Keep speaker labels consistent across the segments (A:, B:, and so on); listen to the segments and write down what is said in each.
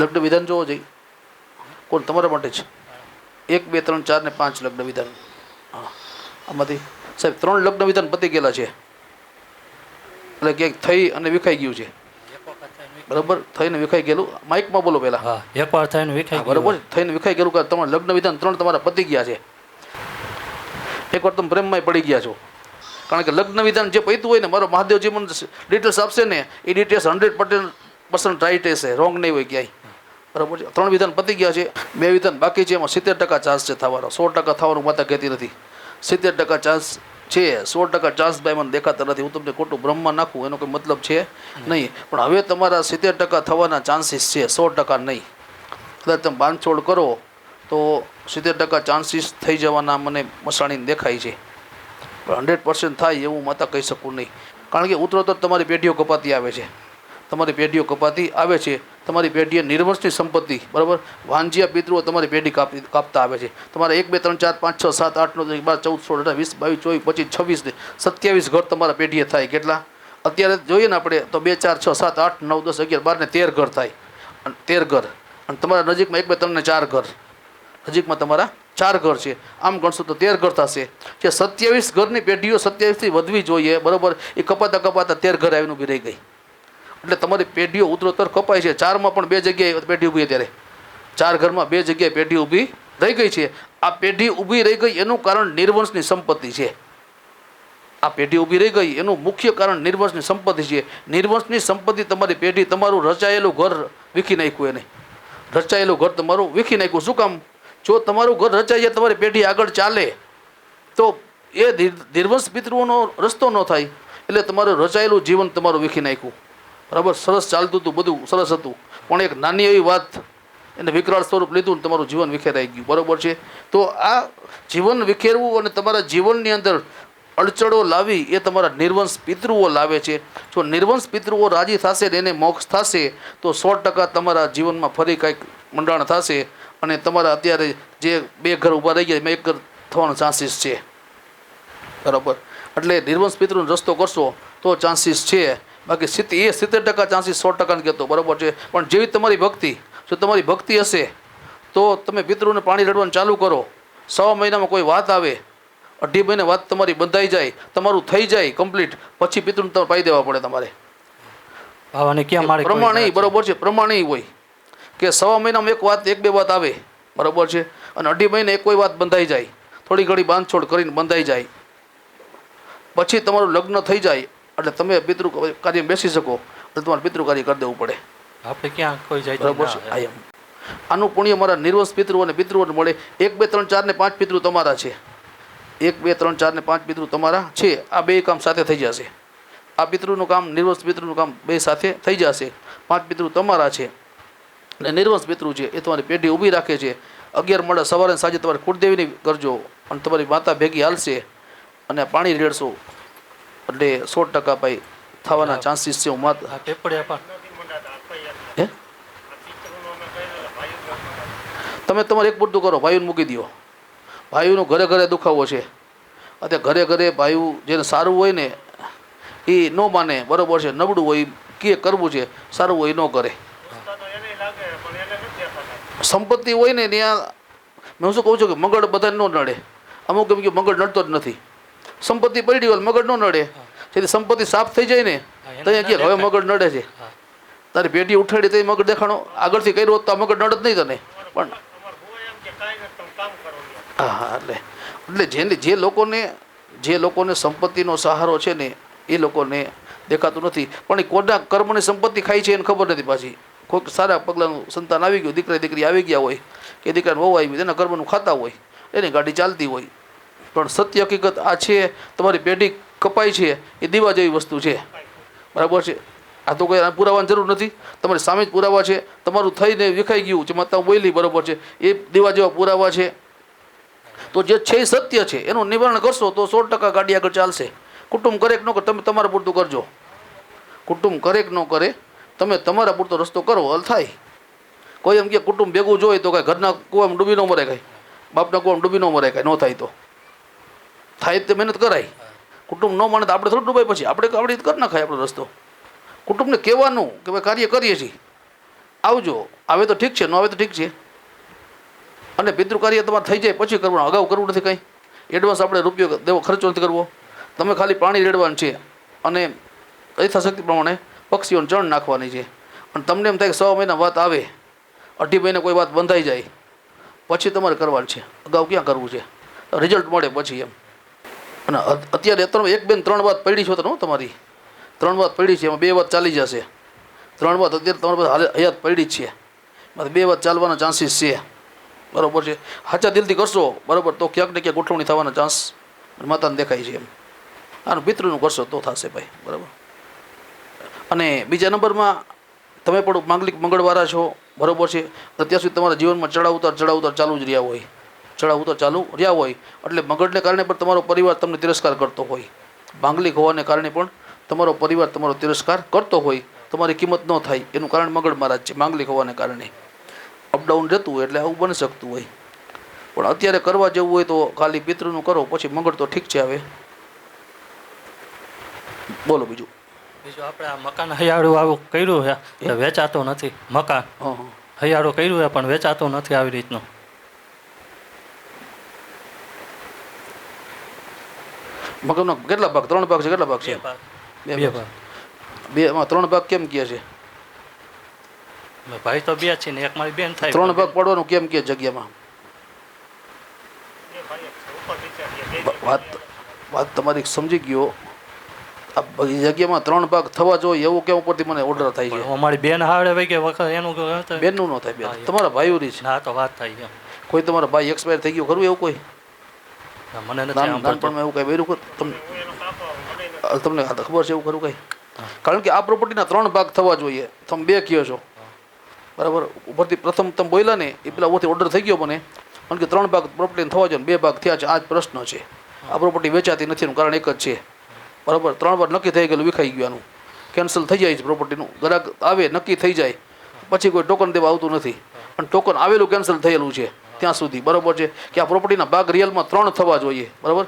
A: લગ્ન વિધાન જોવો જોઈએ. કોણ? તમારા માટે છે એક બે ત્રણ ચાર ને પાંચ લગ્ન વિધાન. આમાંથી સાહેબ ત્રણ લગ્ન વિધાન પતી ગયેલા છે. એટલે ક્યાંક થઈ અને વિખાઈ ગયું છે. બરાબર? થઈને વિખાઈ ગયેલું. માઇકમાં બોલો પહેલાં.
B: હા એકવાર થઈને વિખાઈ
A: બરોબર? થઈને વિખાઈ ગયેલું કે તમારા લગ્ન વિધાન ત્રણ તમારા પતી ગયા છે. એકવાર તમે પ્રેમમાં પડી ગયા છો. કારણ કે લગ્ન વિધાન જે પૈતું હોય ને મારો મહાદેવજી મને ડિટેલ્સ આપશે ને એ ડિટેલ્સ હંડ્રેડ પર્સન્ટ રાઈટ હશે. રોંગ નહીં હોય ક્યાંય. બરાબર છે? ત્રણ વિધાન પતી ગયા છે. બે વિધાન બાકી છે. એમાં સિત્તેર ટકા ચાન્સ છે થવાનો. સો ટકા થવાનું માતા કહેતી નથી. સિત્તેર ટકા ચાન્સ છે. સો ટકા ચાન્સ ભાઈ મને દેખાતા નથી. હું તમને ખોટું બ્રહ્મમાં નાખું. એનો કોઈ મતલબ છે નહીં. પણ હવે તમારા સિત્તેર ટકા થવાના ચાન્સીસ છે. સો ટકા નહીં. કદાચ તમે બાંધછોડ કરો તો સિત્તેર ટકા ચાન્સીસ થઈ જવાના મને મસાણીને દેખાય છે. પણ હંડ્રેડ પર્સન્ટ થાય એવું માતા કહી શકું નહીં. કારણ કે ઉતરોતર તમારી પેઢીઓ કપાતી આવે છે. તમારી પેઢીઓ કપાતી આવે છે. તમારી પેઢીએ નિર્વંશની સંપત્તિ, બરાબર? વાંજિયા પિતૃઓ તમારી પેઢી કાપી, કાપતા આવે છે. તમારા એક, બે, ત્રણ, ચાર, પાંચ, છ, સાત, આઠ, નવ બાર, ચૌદ, સોળ, અઢાર, વીસ, બાવીસ, ચોવીસ, પચીસ, છવ્વીસ ને સત્યાવીસ ઘર તમારા પેઢીએ થાય. કેટલા? અત્યારે જોઈએ ને આપણે તો બે, ચાર, છ, સાત, આઠ, નવ, દસ, અગિયાર, બાર ને તેર ઘર થાય. અને તેર ઘર. અને તમારા નજીકમાં એક, બે, ત્રણ ને ચાર ઘર. નજીકમાં તમારા ચાર ઘર છે. આમ ગણશો તો તેર ઘર થશે. જે સત્યાવીસ ઘરની પેઢીઓ સત્યાવીસથી વધવી જોઈએ, બરાબર? એ કપાતા કપાતા તેર ઘર આવીને ઊભી રહી ગઈ. એટલે તમારી પેઢીઓ ઉત્તરોત્તર કપાય છે. ચારમાં પણ બે જગ્યાએ પેઢી ઊભી અત્યારે. ચાર ઘરમાં બે જગ્યાએ પેઢી ઊભી રહી ગઈ છે. આ પેઢી ઊભી રહી ગઈ એનું કારણ નિર્વંશની સંપત્તિ છે. આ પેઢી ઊભી રહી ગઈ એનું મુખ્ય કારણ નિર્વંશની સંપત્તિ છે. નિર્વંશની સંપત્તિ તમારી પેઢી તમારું રચાયેલું ઘર વીખી નાખ્યું એને. રચાયેલું ઘર તમારું વીખી નાખ્યું. શું કામ? જો તમારું ઘર રચાઈ જાય, તમારી પેઢી આગળ ચાલે, તો એ નિર- નિર્વંશ પિતૃઓનો રસ્તો ન થાય. એટલે તમારું રચાયેલું જીવન તમારું વીખી નાખ્યું. બરાબર? સરસ ચાલતું હતું, બધું સરસ હતું. પણ એક નાની એવી વાત એને વિકરાળ સ્વરૂપ લીધું ને તમારું જીવન વિખેરાઈ ગયું. બરાબર છે? તો આ જીવન વિખેરવું અને તમારા જીવનની અંદર અડચણો લાવી એ તમારા નિર્વંશ પિતૃઓ લાવે છે. જો નિર્વંશ પિતૃઓ રાજી થશે ને એને મોક્ષ થશે, તો સો ટકા તમારા જીવનમાં ફરી કાંઈક મંડાણ થશે અને તમારા અત્યારે જે બે ઘર ઊભા રહી ગયા એમાં એક ઘર થવાનો ચાન્સીસ છે. બરાબર? એટલે નિર્વંશ પિતૃનો રસ્તો કરશો તો ચાન્સીસ છે. બાકી સ્થિતિ એ સિત્તેર ટકા ચાન્સીસ સો ટકાને કહેતો બરાબર છે. પણ જેવી તમારી ભક્તિ જો તમારી ભક્તિ હશે તો તમે પિતૃને પાણી રડવાનું ચાલુ કરો. સવા મહિનામાં કોઈ વાત આવે અઢી મહિને વાત તમારી બંધાઈ જાય તમારું થઈ જાય કમ્પ્લીટ પછી પિતૃને તમારે પાઈ દેવા પડે તમારે. પ્રમાણે
B: બરાબર છે?
A: બરોબર છે પ્રમાણે હોય. કે સવા મહિનામાં એક વાત એક બે વાત આવે બરાબર છે અને અઢી મહિને એક કોઈ વાત બંધાઈ જાય. થોડી ઘણી બાંધછોડ કરીને બંધાઈ જાય. પછી તમારું લગ્ન થઈ જાય એટલે તમે પિતૃ કાર્ય બેસી શકો એટલે તમારે પિતૃ કાર્ય કરી દેવું પડે.
B: આપણે ક્યાં કોઈ જાય
A: બરાબર છે? આનું પુણ્ય મારા નિર્વંશ પિતૃ અને પિતૃઓને મળે. એક બે ત્રણ ચાર ને પાંચ પિતૃ તમારા છે. એક બે ત્રણ ચાર ને પાંચ પિતૃ તમારા છે. આ બે કામ સાથે થઈ જશે. આ પિતૃનું કામ નિર્વંશ પિતૃનું કામ બે સાથે થઈ જશે. પાંચ પિતૃ તમારા છે. અને નિર્વંશ પિતૃ છે એ તમારી પેઢી ઊભી રાખે છે. અગિયાર મળે સવારે સાંજે તમારે કુળદેવીની કરજો. અને તમારી માતા ભેગી હાલશે. અને પાણી રેડશો. એટલે સો ટકા ભાઈ થવાના ચાન્સીસ છે હું માત તમે તમારે એક પૂરતું કરો ભાઈઓને મૂકી દો ભાઈઓનો ઘરે ઘરે દુખાવો છે. અત્યારે ઘરે ઘરે ભાઈઓ જેને સારું હોય ને એ ન માને બરોબર છે નબળું હોય કે કરવું છે સારું હોય ન કરે. સંપત્તિ હોય ને ત્યાં મેં શું કહું છું કે મગડ બધાને ન નડે. અમુક એમ કે મગડ નડતો જ નથી. સંપત્તિ પડી હોય મગડ ન નડે. જેથી સંપત્તિ સાફ થઈ જાય ને તો અહીંયા કે હવે મગજ નડે છે. તારી પેટી ઉઠાડી તો મગર દેખાણો આગળથી કર્યો હોત તો મગર નડત નહીં તને. પણ હા હા એટલે એટલે જેને જે લોકોને જે લોકોને સંપત્તિનો સહારો છે ને એ લોકોને દેખાતું નથી. પણ એ કોના કર્મની સંપત્તિ ખાઈ છે એને ખબર નથી પાછી. કોઈક સારા પગલાંનું સંતાન આવી ગયું દીકરા દીકરી આવી ગયા હોય કે દીકરાને વહુ આવી તેના કર્મનું ખાતા હોય એની ગાડી ચાલતી હોય. પણ સત્ય હકીકત આ છે તમારી પેઢી કપાઈ છે, એ દીવા જેવી વસ્તુ છે. બરાબર છે? આ તો કોઈ પુરાવાની જરૂર નથી. તમારી સામે જ પુરાવા છે. તમારું થઈને વિખાઈ ગયું જે માતા બોલી બરાબર છે? એ દીવા જેવા પુરાવા છે. તો જે છે એ સત્ય છે. એનું નિવારણ કરશો તો સો ટકા ગાડી આગળ ચાલશે. કુટુંબ કરે કે ન કરે, તમે તમારા પૂરતું કરજો. કુટુંબ કરે કે ન કરે, તમે તમારા પૂરતો રસ્તો કરો, હલ થાય. કોઈ એમ કે કુટુંબ ભેગું જોઈએ તો કાંઈ ઘરના કુવામાં ડૂબી ન મરે કાંઈ. બાપના કુવામાં ડૂબી ન મરે કાંઈ, ન થાય તો. થાય તે મહેનત કરાય. કુટુંબ ન માને તો આપણે થોડું ડૂબાય પછી. આપણે આપણે કરી નાખાય આપણો રસ્તો. કુટુંબને કહેવાનું કે ભાઈ કાર્ય કરીએ છીએ. આવજો. આવે તો ઠીક છે, ન આવે તો ઠીક છે. અને પિતૃ કાર્ય તમારે થઈ જાય પછી કરવાનું. અગાઉ કરવું નથી કંઈ. એડવાન્સ આપણે રૂપિયો દેવો, ખર્ચો નથી કરવો. તમે ખાલી પાણી રેડવાનું છે. અને યથાશક્તિ પ્રમાણે પક્ષીઓને ચણ નાખવાની છે. અને તમને એમ થાય કે સવા મહિના વાત આવે. અઢી મહિને કોઈ વાત બંધાઈ જાય. પછી તમારે કરવાનું છે. અગાઉ ક્યાં કરવું છે? રિઝલ્ટ મળે પછી એમ. અને અત્યારે ત્રણ, એક બેન ત્રણ વાત પડી છો તો તમારી. ત્રણ વાત પડી છે, એમાં બે વાત ચાલી જશે. ત્રણ વાત અત્યારે તમારી પાસે હયાત પડી જ છે. મારે બે વાત ચાલવાના ચાન્સીસ છે. બરાબર છે? સાચા દિલથી કરશો, બરાબર? તો ક્યાંક ને ક્યાંક ગોઠવણી થવાના ચાન્સ માતાને દેખાય છે એમ. આનું પિતૃનું કરશો તો થશે ભાઈ, બરાબર? અને બીજા નંબરમાં તમે પણ માંગલિક મંગળવારા છો, બરાબર છે? અત્યાર સુધી તમારા જીવનમાં ચડાવ ઉતાર ચડાવ ઉતાર ચાલુ જ રહ્યા હોય. ચડાવ તો ચાલુ રહ્યા હોય. એટલે મગજને કારણે પણ તમારો પરિવાર તમને તિરસ્કાર કરતો હોય. માંગલિક હોવાને કારણે પણ તમારો પરિવાર તમારો તિરસ્કાર કરતો હોય. તમારી કિંમત ન થાય. એનું કારણ મગળ મહારાજ છે માંગલિક હોવાને કારણે. અપડાઉન રહેતું હોય એટલે આવું બની શકતું હોય. પણ અત્યારે કરવા જવું હોય તો ખાલી પિતૃનું કરો પછી મગળ તો ઠીક છે હવે. બોલો બીજું.
B: બીજું આપણે આ મકાન હૈયાળું આવું કર્યું છે. વેચાતું નથી. મકાન હૈયાળું કર્યું છે પણ વેચાતું નથી આવી રીતનું.
A: મકાનના કેટલા ભાગ? ત્રણ ભાગ છે કેટલા ભાગ છે?
B: બે ભાગ.
A: બે ત્રણ ભાગ કેમ કહે છે?
B: ભાઈ તો બે છે ને એક મારી બેન થાય.
A: ત્રણ ભાગ પડવાનું કેમ કે જગ્યામાં? વાત વાત તમારી સમજી ગયો. આ જગ્યામાં ત્રણ ભાગ થવા જોઈએ એવું કેમ ઉપરથી મને ઓર્ડર થાય છે?
B: અમારી બેન હાડે ભાઈ કે વખત એનું
A: બેનનું ન થાય બેન. તમારા ભાઈઓની છે.
B: ના તો વાત થાય છે.
A: કોઈ તમારા ભાઈ એક્સપાયર થઈ ગયો ખરું એવું કોઈ?
B: મને
A: નાનપણમાં એવું કંઈ બન્યું તમને તમને ખબર છે એવું ખરું કઈ કારણ કે આ પ્રોપર્ટીના ત્રણ ભાગ થવા જોઈએ. તમે બે કહો છો. બરાબર? ઉપરથી પ્રથમ તમે બોલ્યા ને એ પેલા ઉપરથી ઓર્ડર થઈ ગયો મને. કારણ કે ત્રણ ભાગ પ્રોપર્ટી થવા જોઈએ બે ભાગ થયા છે. આ જ પ્રશ્ન છે. આ પ્રોપર્ટી વેચાતી નથી એનું કારણ એક જ છે. બરાબર? ત્રણ વાર નક્કી થઈ ગયેલું વિખાઈ ગયું આનું. કેન્સલ થઈ જાય છે પ્રોપર્ટીનું ગ્રાહક આવે નક્કી થઈ જાય. પછી કોઈ ટોકન દેવા આવતું નથી. પણ ટોકન આવેલું કેન્સલ થયેલું છે. ત્યાં સુધી બરાબર છે? કે આ પ્રોપર્ટીના ભાગ રિયલમાં ત્રણ થવા જોઈએ બરાબર?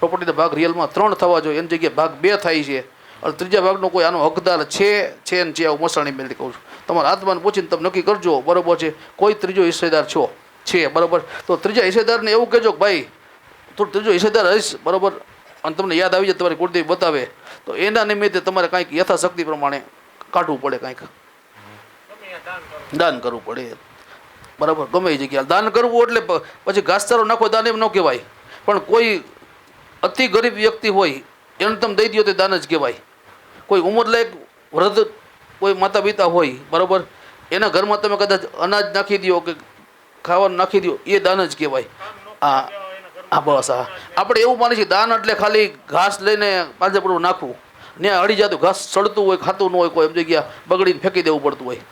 A: પ્રોપર્ટીના ભાગ રિયલમાં ત્રણ થવા જોઈએ એની જગ્યાએ ભાગ બે થાય છે. અને ત્રીજા ભાગનો કોઈ આનો હકદાર છે છે ને છે આવું મસાણી મેળવી કહું છું. તમારા આત્માને પૂછીને તમે નક્કી કરજો બરાબર છે? કોઈ ત્રીજો હિસ્સેદાર છો છે બરાબર? તો ત્રીજા હિસ્સેદારને એવું કહેજો કે ભાઈ તો ત્રીજો હિસ્સેદાર હશ બરાબર? અને તમને યાદ આવી જાય તમારી કુળદેવી બતાવે. તો એના નિમિત્તે તમારે કાંઈક યથાશક્તિ પ્રમાણે કાઢવું પડે કાંઈક. દાન કરવું પડે. બરાબર, ગમે એ જગ્યાએ. દાન કરવું એટલે પછી ઘાસચારો નાખો, દાન એમ ન કહેવાય. પણ કોઈ અતિ ગરીબ વ્યક્તિ હોય, એને તમે દઈ દો તે દાન જ કહેવાય. કોઈ ઉંમરલાયક વૃદ્ધ કોઈ માતા પિતા હોય, બરાબર, એના ઘરમાં તમે કદાચ અનાજ નાખી દો કે ખાવાનું નાખી દો એ દાન જ કહેવાય. હા હા બસ હા આપણે એવું માની છીએ, દાન એટલે ખાલી ઘાસ લઈને પાંજરાપુર નાખવું. ને અડી જતું, ઘાસ સડતું હોય, ખાતું ન હોય કોઈ એમ જગ્યા, બગડીને ફેંકી દેવું પડતું હોય.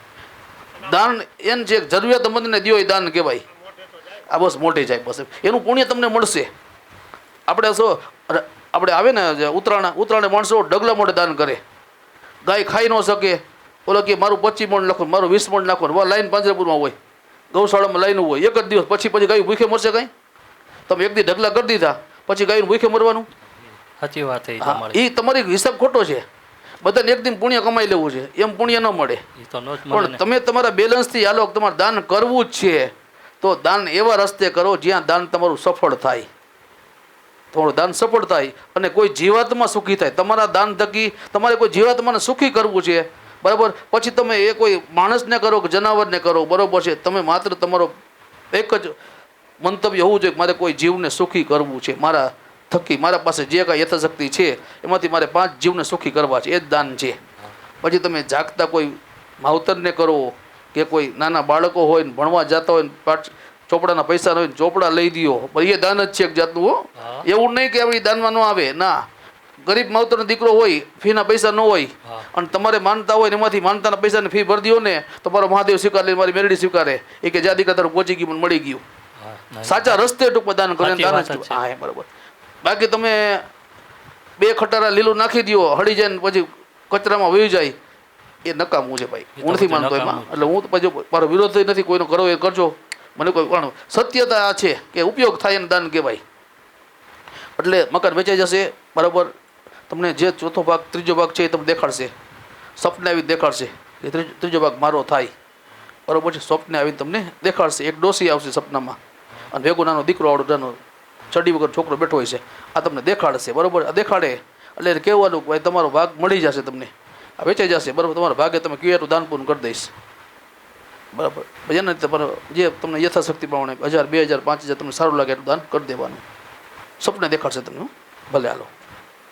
A: દાન એમ છે જરૂરિયાતમંદને દિયો એ દાન કહેવાય. આ બસ મોટી જાય બસ એનું પુણ્ય તમને મળશે. આપણે શું આપણે આવે ને ઉત્તરાયણ ઉત્તરાયણ માણસો ડગલા મોઢે દાન કરે. ગાય ખાઈ ન શકે. ઓલો કે મારું પચીસ મણ નાખો મારું વીસ મણ નાખો વા લાઈન પાંજરાપુરમાં હોય. ગૌશાળામાં લાઈન હોય. એક જ દિવસ પછી પછી ગાયું ભૂખે મરશે કાંઈ? તમે એક દી ઢગલા કરી દીધા પછી ગાયનું ભૂખે મરવાનું?
B: સાચી વાત
A: એ તમારી હિસાબ ખોટો છે. બધાને એક દિન પુણ્ય કમાઈ લેવું છે. એમ પુણ્ય ન મળે. પણ તમે તમારા બેલેન્સથી હાલો તમારે દાન કરવું જ છે તો દાન એવા રસ્તે કરો જ્યાં દાન તમારું સફળ થાય. તમારું દાન સફળ થાય અને કોઈ જીવાત્મા સુખી થાય. તમારા દાન થકી તમારે કોઈ જીવાતમાં સુખી કરવું છે બરાબર? પછી તમે એ કોઈ માણસને કરો કે જનાવરને કરો બરાબર છે? તમે માત્ર તમારો એક જ મંતવ્ય હોવું જોઈએ કે મારે કોઈ જીવને સુખી કરવું છે. મારા થકી મારા પાસે જે કાંઈ યથાશક્તિ છે એમાંથી મારે પાંચ જીવને સુખી કરવા છે. એ જ દાન છે. પછી તમે જાગતા કોઈ માવતરને કરો કે કોઈ નાના બાળકો હોય ને ભણવા જતા હોય ને પાઠ ચોપડાના પૈસા હોય ને ચોપડા લઈ દો પણ એ દાન જ છે એક જાતનું હો. એવું નહીં કે આપણી દાનમાં ન આવે. ના. ગરીબ માવતરનો દીકરો હોય ફીના પૈસા ન હોય. અને તમારે માનતા હોય ને એમાંથી માનતાના પૈસાની ફી ભરી દો ને તો મારો મહાદેવ સ્વીકાર લે મારી મેરડી સ્વીકારે. એ કે જ્યાં દીકરા તારું પહોંચી ગયું મને મળી ગયું. સાચા રસ્તે ટૂંકમાં દાન કરે દાન. હા બરાબર. બાકી તમે બે ખટારા લીલું નાખી દો હળી જાય ને પછી કચરામાં વહી જાય. એ નકામું છે ભાઈ. હું નથી માનતો એમાં. એટલે હું તો પછી મારો વિરોધ નથી કોઈનો કરો એ કરજો. મને કોઈ પણ સત્યતા આ છે કે ઉપયોગ થાય એને દાન કહેવાય. એટલે મકાન વેચાઈ જશે બરાબર. તમને જે ચોથો ભાગ ત્રીજો ભાગ છે એ તમને દેખાડશે. સપને આવી દેખાડશે. કે ત્રીજો ત્રીજો ભાગ મારો થાય. બરાબર છે? સ્વપ્ને આવીને તમને દેખાડશે. એક ડોસી આવશે સપનામાં અને ભેગો નાનો દીકરો આવડો નાનો ચડી વગર છોકરો બેઠો હોય છે. આ તમને દેખાડશે, બરોબર? આ દેખાડે. એટલે કહેવાનું ભાઈ, તમારો ભાગ મળી જશે તમને. આ વેચાઈ જશે, બરાબર? તમારા ભાગે તમે કયો એટલું દાન પૂર્ણ કરી દઈશ. બરાબર? રીતે જે તમને યથાશક્તિ પ્રમાણે હજાર, બે હજાર, પાંચ હજાર તમને સારું લાગે એટલું દાન કરી દેવાનું. સપને દેખાડશે તમને ભલે હાલો.